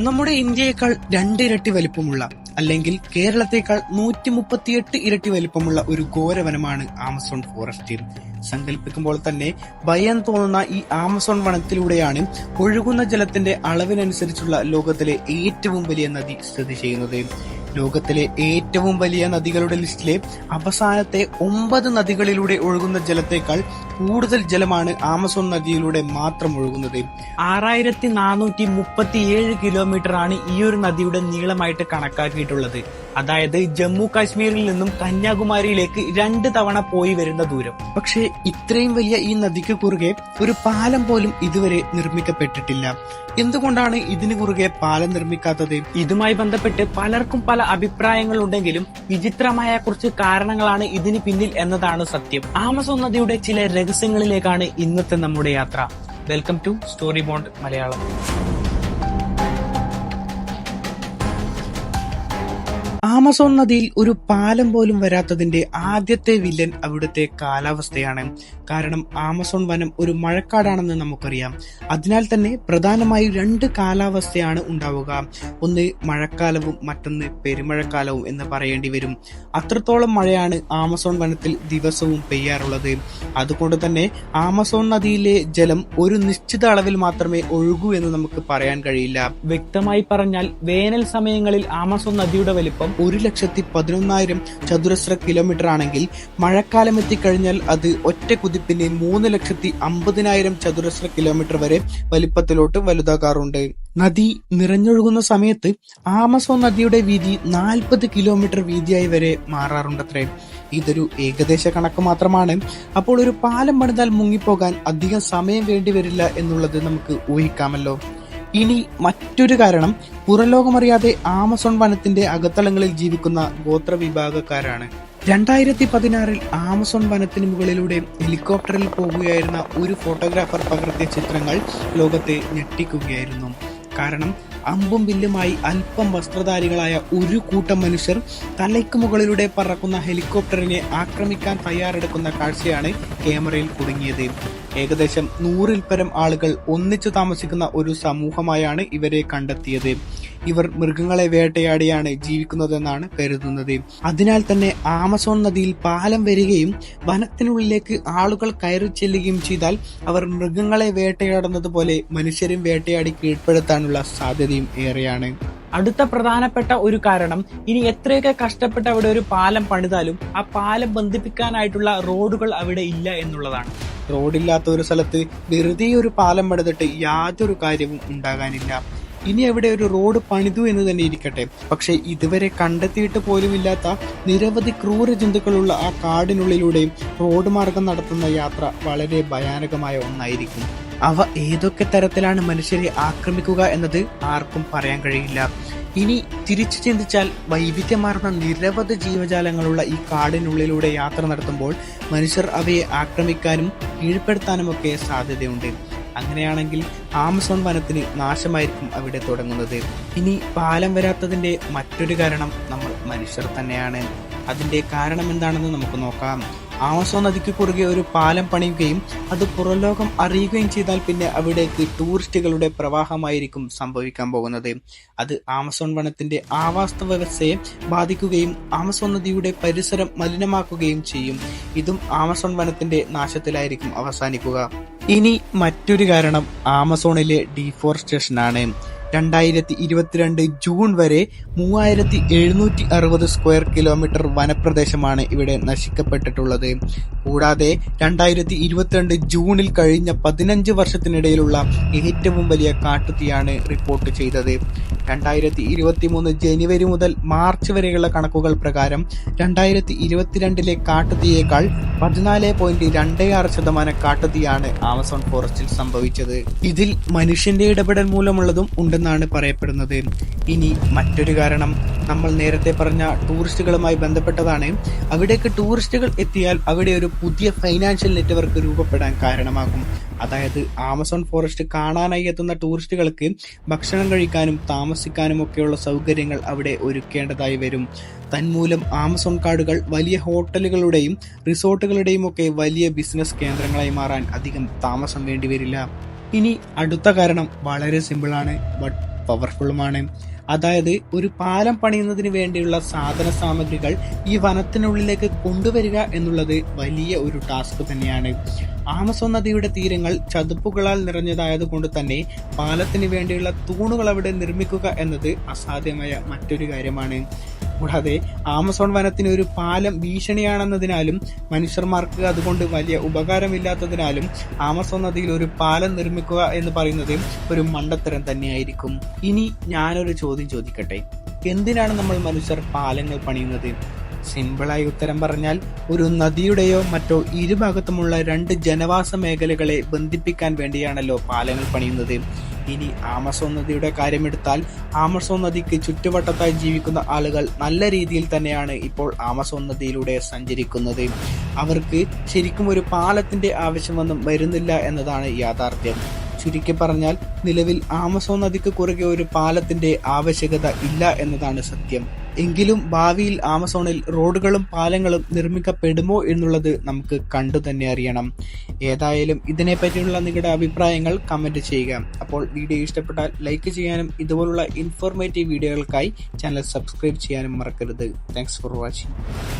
നമ്മുടെ ഇന്ത്യയേക്കാൾ രണ്ടിരട്ടി വലിപ്പമുള്ള അല്ലെങ്കിൽ കേരളത്തേക്കാൾ നൂറ്റി മുപ്പത്തിയെട്ട് ഇരട്ടി വലിപ്പമുള്ള ഒരു ഘോരവനമാണ് ആമസോൺ ഫോറസ്റ്റ്. സങ്കല്പിക്കുമ്പോൾ തന്നെ ഭയം തോന്നുന്ന ഈ ആമസോൺ വനത്തിലൂടെയാണ് ഒഴുകുന്ന ജലത്തിന്റെ അളവിനനുസരിച്ചുള്ള ലോകത്തിലെ ഏറ്റവും വലിയ നദി സ്ഥിതി ചെയ്യുന്നത്. ലോകത്തിലെ ഏറ്റവും വലിയ നദികളുടെ ലിസ്റ്റിലെ അവസാനത്തെ ഒമ്പത് നദികളിലൂടെ ഒഴുകുന്ന ജലത്തേക്കാൾ കൂടുതൽ ജലമാണ് ആമസോൺ നദിയിലൂടെ മാത്രം ഒഴുകുന്നത്. ആറായിരത്തി നാനൂറ്റി മുപ്പത്തിയേഴ് കിലോമീറ്റർ ആണ് ഈ ഒരു നദിയുടെ നീളമായിട്ട് കണക്കാക്കിയിട്ടുള്ളത്. അതായത് ജമ്മു കാശ്മീരിൽ നിന്നും കന്യാകുമാരിയിലേക്ക് രണ്ട് തവണ പോയി വരുന്ന ദൂരം. പക്ഷേ ഇത്രയും വലിയ ഈ നദിക്ക് കുറുകെ ഒരു പാലം പോലും ഇതുവരെ നിർമ്മിക്കപ്പെട്ടിട്ടില്ല. എന്തുകൊണ്ടാണ് ഇതിനു കുറുകെ പാലം നിർമ്മിക്കാത്തത്? ഇതുമായി ബന്ധപ്പെട്ട് പലർക്കും പല അഭിപ്രായങ്ങൾ ഉണ്ടെങ്കിലും വിചിത്രമായ കുറച്ച് കാരണങ്ങളാണ് ഇതിന് പിന്നിൽ എന്നതാണ് സത്യം. ആമസോൺ നദിയുടെ ചില രഹസ്യങ്ങളിലേക്കാണ് ഇന്നത്തെ നമ്മുടെ യാത്ര. Welcome to story bond Malayalam. Amazon നദിയിൽ ഒരു പാലം പോലും വരാത്തതിന്റെ ആദ്യത്തെ വില്ലൻ അവിടുത്തെ കാലാവസ്ഥയാണ്. കാരണം ആമസോൺ വനം ഒരു മഴക്കാടാണെന്ന് നമുക്കറിയാം. അതിനാൽ തന്നെ പ്രധാനമായും രണ്ട് കാലാവസ്ഥയാണ് ഉണ്ടാവുക. ഒന്ന് മഴക്കാലവും മറ്റൊന്ന് പെരുമഴക്കാലവും എന്ന് പറയേണ്ടി വരും. അത്രത്തോളം മഴയാണ് ആമസോൺ വനത്തിൽ ദിവസവും പെയ്യാറുള്ളത്. അതുകൊണ്ട് തന്നെ ആമസോൺ നദിയിലെ ജലം ഒരു നിശ്ചിത അളവിൽ മാത്രമേ ഒഴുകൂ എന്ന് നമുക്ക് പറയാൻ കഴിയില്ല. വ്യക്തമായി പറഞ്ഞാൽ വേനൽ സമയങ്ങളിൽ ആമസോൺ നദിയുടെ വലിപ്പം ഒരു ലക്ഷത്തി പതിനൊന്നായിരം ചതുരശ്ര കിലോമീറ്റർ ആണെങ്കിൽ മഴക്കാലം എത്തിക്കഴിഞ്ഞാൽ അത് ഒറ്റ കുതിപ്പിന് മൂന്ന് ലക്ഷത്തി അമ്പതിനായിരം ചതുരശ്ര കിലോമീറ്റർ വരെ വലിപ്പത്തിലോട്ട് വലുതാകാറുണ്ട്. നദി നിറഞ്ഞൊഴുകുന്ന സമയത്ത് ആമസോൺ നദിയുടെ വീതി നാൽപ്പത് കിലോമീറ്റർ വീതിയായി വരെ മാറാറുണ്ടത്രേ. ഇതൊരു ഏകദേശ കണക്ക് മാത്രമാണ്. അപ്പോൾ ഒരു പാലം പണിതാൽ മുങ്ങിപ്പോകാൻ അധികം സമയം വേണ്ടി വരില്ല എന്നുള്ളത് നമുക്ക് ഊഹിക്കാമല്ലോ. ഇനി മറ്റൊരു കാരണം പുറലോകമറിയാതെ ആമസോൺ വനത്തിന്റെ അകത്തളങ്ങളിൽ ജീവിക്കുന്ന ഗോത്രവിഭാഗക്കാരാണ്. രണ്ടായിരത്തി പതിനാറിൽ ആമസോൺ വനത്തിന് മുകളിലൂടെ ഹെലികോപ്റ്ററിൽ പോവുകയായിരുന്ന ഒരു ഫോട്ടോഗ്രാഫർ പകർത്തിയ ചിത്രങ്ങൾ ലോകത്തെ ഞെട്ടിക്കുകയായിരുന്നു. കാരണം അമ്പും വില്ലുമായി അല്പം വസ്ത്രധാരികളായ ഒരു കൂട്ടം മനുഷ്യർ തലയ്ക്ക് മുകളിലൂടെ പറക്കുന്ന ഹെലികോപ്റ്ററിനെ ആക്രമിക്കാൻ തയ്യാറെടുക്കുന്ന കാഴ്ചയാണ് ക്യാമറയിൽ കുടുങ്ങിയത്. ഏകദേശം നൂറിൽ പരം ആളുകൾ ഒന്നിച്ചു താമസിക്കുന്ന ഒരു സമൂഹമായാണ് ഇവരെ കണ്ടെത്തിയത്. ഇവർ മൃഗങ്ങളെ വേട്ടയാടിയാണ് ജീവിക്കുന്നതെന്നാണ് കരുതുന്നത്. അതിനാൽ തന്നെ ആമസോൺ നദിയിൽ പാലം വരികയും വനത്തിനുള്ളിലേക്ക് ആളുകൾ കയറി ചെല്ലുകയും ചെയ്താൽ അവർ മൃഗങ്ങളെ വേട്ടയാടുന്നത് പോലെ മനുഷ്യരും വേട്ടയാടി കീഴ്പ്പെടുത്താനുള്ള സാധ്യതയും ഏറെയാണ്. അടുത്ത പ്രധാനപ്പെട്ട ഒരു കാരണം ഇനി എത്രയൊക്കെ കഷ്ടപ്പെട്ട് അവിടെ ഒരു പാലം പണിതാലും ആ പാലം ബന്ധിപ്പിക്കാനായിട്ടുള്ള റോഡുകൾ അവിടെ ഇല്ല എന്നുള്ളതാണ്. റോഡില്ലാത്ത ഒരു സ്ഥലത്ത് വെറുതെ ഒരു പാലം പണിതിട്ട് യാതൊരു കാര്യവും ഉണ്ടാകാനില്ല. ഇനി അവിടെ ഒരു റോഡ് പണിതു എന്ന് തന്നെ ഇരിക്കട്ടെ. പക്ഷെ ഇതുവരെ കണ്ടെത്തിയിട്ട് പോലുമില്ലാത്ത നിരവധി ക്രൂര ജന്തുക്കളുള്ള ആ കാടിനുള്ളിലൂടെയും റോഡ് മാർഗം നടത്തുന്ന യാത്ര വളരെ ഭയാനകമായ ഒന്നായിരിക്കും. അവ ഏതൊക്കെ തരത്തിലാണ് മനുഷ്യരെ ആക്രമിക്കുക എന്നത് ആർക്കും പറയാൻ കഴിയില്ല. ഇനി തിരിച്ചു ചിന്തിച്ചാൽ വൈവിധ്യമാർന്ന നിരവധി ജീവജാലങ്ങളുള്ള ഈ കാടിനുള്ളിലൂടെ യാത്ര നടത്തുമ്പോൾ മനുഷ്യർ അവയെ ആക്രമിക്കാനും കീഴ്പ്പെടുത്താനുമൊക്കെ സാധ്യതയുണ്ട്. അങ്ങനെയാണെങ്കിൽ ആമസോൺ വനത്തിന് നാശമായിരിക്കും അവിടെ തുടങ്ങുന്നത്. ഇനി പാലം വരാത്തതിന്റെ മറ്റൊരു കാരണം നമ്മൾ മനുഷ്യർ തന്നെയാണ്. അതിന്റെ കാരണം എന്താണെന്ന് നമുക്ക് നോക്കാം. ആമസോൺ നദിക്ക് കുറുകെ ഒരു പാലം പണിയുകയും അത് പുറലോകം അറിയുകയും ചെയ്താൽ പിന്നെ അവിടേക്ക് ടൂറിസ്റ്റുകളുടെ പ്രവാഹമായിരിക്കും സംഭവിക്കാൻ പോകുന്നത്. അത് ആമസോൺ വനത്തിന്റെ ആവാസ വ്യവസ്ഥയെ ബാധിക്കുകയും ആമസോൺ നദിയുടെ പരിസരം മലിനമാക്കുകയും ചെയ്യും. ഇതും ആമസോൺ വനത്തിന്റെ നാശത്തിലായിരിക്കും അവസാനിക്കുക. ഇനി മറ്റൊരു കാരണം ആമസോണിലെ ഡീഫോറസ്റ്റേഷനാണ്. രണ്ടായിരത്തി ഇരുപത്തിരണ്ട് ജൂൺ വരെ മൂവായിരത്തി എഴുന്നൂറ്റി അറുപത് സ്ക്വയർ കിലോമീറ്റർ വനപ്രദേശമാണ് ഇവിടെ നശിക്കപ്പെട്ടിട്ടുള്ളത്. കൂടാതെ രണ്ടായിരത്തി ഇരുപത്തിരണ്ട് ജൂണിൽ കഴിഞ്ഞ പതിനഞ്ച് വർഷത്തിനിടയിലുള്ള ഏറ്റവും വലിയ കാട്ടുതീയാണ് റിപ്പോർട്ട് ചെയ്തത്. രണ്ടായിരത്തി ഇരുപത്തി മൂന്ന് ജനുവരി മുതൽ മാർച്ച് വരെയുള്ള കണക്കുകൾ പ്രകാരം രണ്ടായിരത്തി ഇരുപത്തിരണ്ടിലെ കാട്ടുതീയേക്കാൾ പതിനാല് പോയിന്റ് രണ്ട് ആറ് ശതമാനം കാട്ടുതീയാണ് ആമസോൺ ഫോറസ്റ്റിൽ സംഭവിച്ചത്. ഇതിൽ മനുഷ്യന്റെ ഇടപെടൽ മൂലമുള്ളതും ഉണ്ടെന്നാണ് പറയപ്പെടുന്നത്. ഇനി മറ്റൊരു കാരണം. നമ്മൾ നേരത്തെ പറഞ്ഞ ടൂറിസ്റ്റുകളുമായി ബന്ധപ്പെട്ടതാണ്. അവിടേക്ക് ടൂറിസ്റ്റുകൾ എത്തിയാൽ അവിടെ ഒരു പുതിയ ഫൈനാൻഷ്യൽ നെറ്റ്വർക്ക് രൂപപ്പെടാൻ കാരണമാകും. അതായത് ആമസോൺ ഫോറസ്റ്റ് കാണാനായി എത്തുന്ന ടൂറിസ്റ്റുകൾക്ക് ഭക്ഷണം കഴിക്കാനും താമസിക്കാനും ഒക്കെയുള്ള സൗകര്യങ്ങൾ അവിടെ ഒരുക്കേണ്ടതായി വരും. തന്മൂലം ആമസോൺ കാടുകൾ വലിയ ഹോട്ടലുകളുടെയും റിസോർട്ടുകളുടെയും ഒക്കെ വലിയ ബിസിനസ് കേന്ദ്രങ്ങളായി മാറാൻ അധികം താമസം വേണ്ടിവരില്ല ഇനി അടുത്ത കാരണം വളരെ സിമ്പിളാണ് ബട്ട് പവർഫുള്ളുമാണ്. അതായത് ഒരു പാലം പണിയുന്നതിന് വേണ്ടിയുള്ള സാധന സാമഗ്രികൾ ഈ വനത്തിനുള്ളിലേക്ക് കൊണ്ടുവരിക എന്നുള്ളത് വലിയ ഒരു ടാസ്ക് തന്നെയാണ്. ആമസോൺ നദിയുടെ തീരങ്ങൾ ചതുപ്പുകളാൽ നിറഞ്ഞതായതുകൊണ്ട് തന്നെ പാലത്തിന് വേണ്ടിയുള്ള തൂണുകൾ അവിടെ നിർമ്മിക്കുക എന്നത് അസാധ്യമായ മറ്റൊരു കാര്യമാണ്. കൂടാതെ ആമസോൺ വനത്തിന് ഒരു പാലം ഭീഷണിയാണെന്നതിനാലും മനുഷ്യന്മാർക്ക് അതുകൊണ്ട് വലിയ ഉപകാരമില്ലാത്തതിനാലും ആമസോൺ നദിയിൽ ഒരു പാലം നിർമ്മിക്കുക എന്ന് പറയുന്നത് ഒരു മണ്ടത്തരം തന്നെയായിരിക്കും. ഇനി ഞാനൊരു ചോദ്യം ചോദിക്കട്ടെ? എന്തിനാണ് നമ്മൾ മനുഷ്യർ പാലങ്ങൾ പണിയുന്നത്? സിമ്പിളായി ഉത്തരം പറഞ്ഞാൽ ഒരു നദിയുടെയോ മറ്റോ ഇരുഭാഗത്തുമുള്ള രണ്ട് ജനവാസ മേഖലകളെ ബന്ധിപ്പിക്കാൻ വേണ്ടിയാണല്ലോ പാലങ്ങൾ പണിയുന്നത്. ഇനി ആമസോൺ നദിയുടെ കാര്യമെടുത്താൽ ആമസോൺ നദിക്ക് ചുറ്റുവട്ടത്തായി ജീവിക്കുന്ന ആളുകൾ നല്ല രീതിയിൽ തന്നെയാണ് ഇപ്പോൾ ആമസോൺ നദിയിലൂടെ സഞ്ചരിക്കുന്നത്. അവർക്ക് ശരിക്കും ഒരു പാലത്തിന്റെ ആവശ്യമൊന്നും വരുന്നില്ല എന്നതാണ് യാഥാർത്ഥ്യം. ചുരുക്കി പറഞ്ഞാൽ നിലവിൽ ആമസോൺ നദിക്ക് കുറുകെ ഒരു പാലത്തിന്റെ ആവശ്യകത ഇല്ല എന്നതാണ് സത്യം. എങ്കിലും ഭാവിയിൽ ആമസോണിൽ റോഡുകളും പാലങ്ങളും നിർമ്മിക്കപ്പെടുമോ എന്നുള്ളത് നമുക്ക് കണ്ടു തന്നെ അറിയണം. ഏതായാലും ഇതിനെപ്പറ്റിയുള്ള നിങ്ങളുടെ അഭിപ്രായങ്ങൾ കമന്റ് ചെയ്യുക. അപ്പോൾ വീഡിയോ ഇഷ്ടപ്പെട്ടാൽ ലൈക്ക് ചെയ്യാനും ഇതുപോലുള്ള ഇൻഫോർമേറ്റീവ് വീഡിയോകൾക്കായി ചാനൽ സബ്സ്ക്രൈബ് ചെയ്യാനും മറക്കരുത്. Thanks for watching